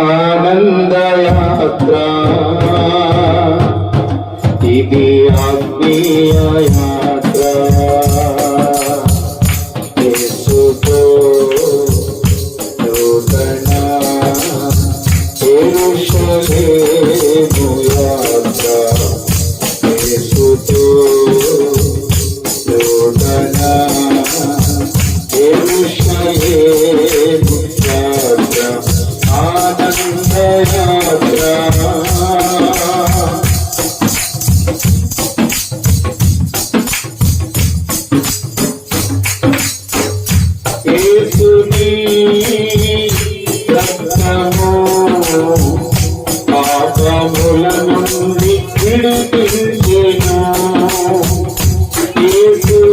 ఆనందయాత్ర. ఇది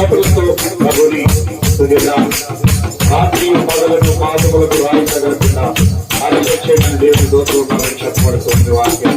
నటులతో ప్రభుని సుగిద్దాం రాత్రి పగలకు పాదములకు రాయించగలకుండా చెప్పబడుతుంది వాక్యం.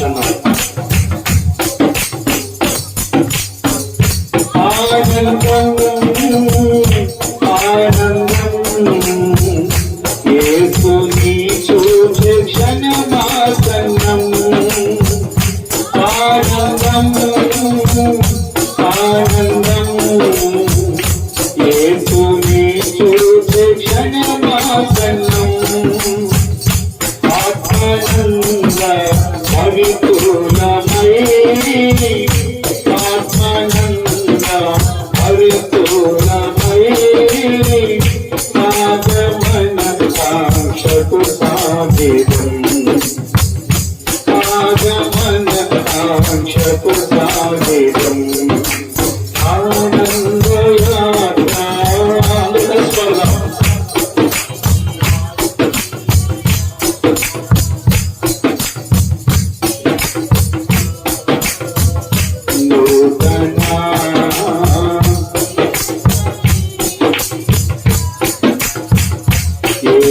చేస్తున్నాం ఆనందం ఏ క్షణమాసన్నం